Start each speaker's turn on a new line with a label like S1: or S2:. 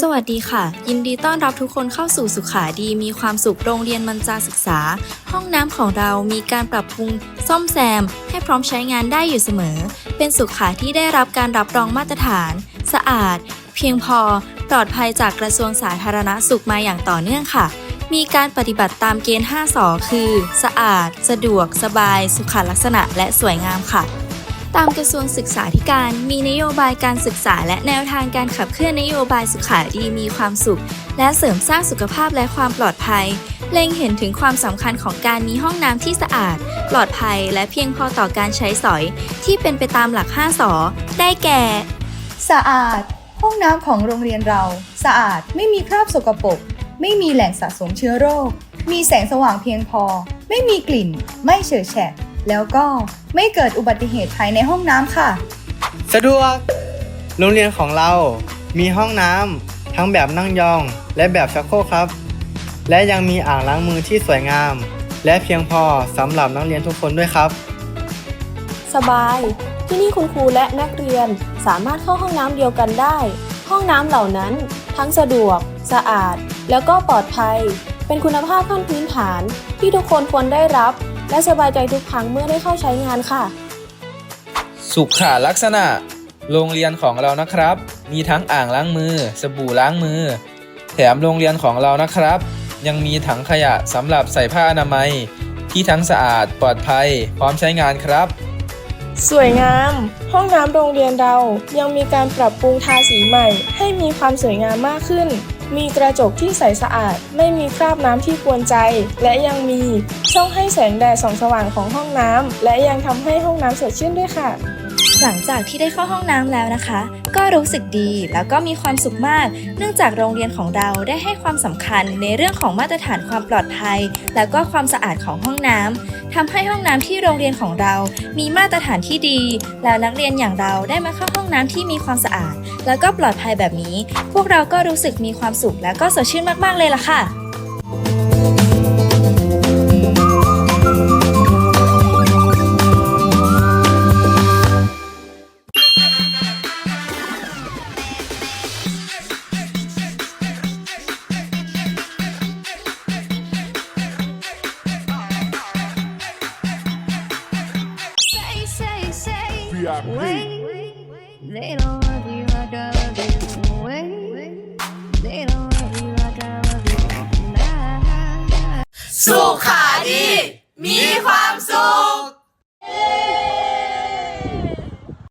S1: สวัสดีค่ะ ยินดีต้อนรับทุกคนเข้าสู่สุขาดีมีความสุขโรงเรียนมันจาศึกษา ห้องน้ำของเรามีการปรับปรุงซ่อมแซม ให้พร้อมใช้งานได้อยู่เสมอ เป็นสุขาที่ได้รับการรับรองมาตรฐาน สะอาด เพียงพอ ปลอดภัยจากกระทรวงสาธารณสุขมาอย่างต่อเนื่องค่ะ มีการปฏิบัติตามเกณฑ์ 5สอคือ สะอาด สะดวก สบาย สุขลักษณะ และสวยงามค่ะ ตามกระทรวงศึกษาธิการ มีนโยบายการศึกษา และแนวทางการขับเคลื่อนนโยบายสุขาดีมีความสุข และเสริมสร้างสุขภาพและความปลอดภัย เล็งเห็นถึงความสำคัญของการมีห้องน้ำที่สะอาด ปลอดภัย และเพียงพอต่อการใช้สอย ที่เป็นไปตามหลัก 5สอได้แก่
S2: สะอาด ห้องน้ำของโรงเรียนเรา สะอาดไม่มีคราบสกปรก ไม่มีแหล่งสะสมเชื้อโรค มีแสงสว่างเพียงพอ ไม่มีกลิ่น ไม่เฉอะแฉะ แล้วก็ไม่เกิดอุบัติเหตุภายในห้องน้ำค่ะ
S3: สะดวก โรงเรียนของเรา มีห้องน้ำทั้งแบบนั่งยอง และแบบชักโครกครับ และยังมีอ่างล้างมือที่สวยงาม และเพียงพอสำหรับนักเรียนทุกคนด้วยครับ
S4: สบาย ที่นี่คุณครูและนักเรียนสามารถเข้าห้องน้ำเดียวกันได้ ห้องน้ำเหล่านั้นทั้งสะดวก สะอาด แล้วก็ปลอดภัย เป็นคุณภาพขั้นพื้นฐานที่ทุกคนควรได้รับ และสบายใจทุกครั้งเมื่อได้เข้าใช้งานค่ะ
S5: สุขาลักษณะ โรงเรียนของเรานะครับ มีทั้งอ่างล้างมือ สบู่ล้างมือ แถมโรงเรียนของเรานะครับ ยังมีถังขยะสำหรับใส่ผ้าอนามัย ที่ทั้งสะอาดปลอดภัย พร้อมใช้งานครับ
S4: สวยงาม ห้องน้ำโรงเรียนเรายังมีการปรับปรุงทาสีใหม่ ให้มีความสวยงามมากขึ้น มีกระจกที่ใสสะอาด ไม่มีคราบน้ำที่กวนใจ และยังมีช่องให้แสงแดดส่องสว่างของห้องน้ำและยังทำให้ห้องน้ำสดชื่นด้วยค่ะ
S1: หลังจากที่ได้เข้าห้องน้ำแล้วนะคะ ก็รู้สึกดีแล้วก็มีความสุขมาก เนื่องจากโรงเรียนของเราได้ให้ความสำคัญในเรื่องของมาตรฐานความปลอดภัย แล้วก็ความสะอาดของห้องน้ำทำให้ห้องน้ำที่โรงเรียนของเรา มีมาตรฐานที่ดี แล้วนักเรียนอย่างเราได้มาเข้าห้องน้ำที่มีความสะอาด แล้วก็ปลอดภัยแบบนี้ พวกเราก็รู้สึกมีความสุขแล้วก็สดชื่นมากๆเลยล่ะค่ะ
S6: say, wait. They don't love you like I love you. Wait. They don't love you like I love you. Nah.
S7: สุขาดี มีความสุข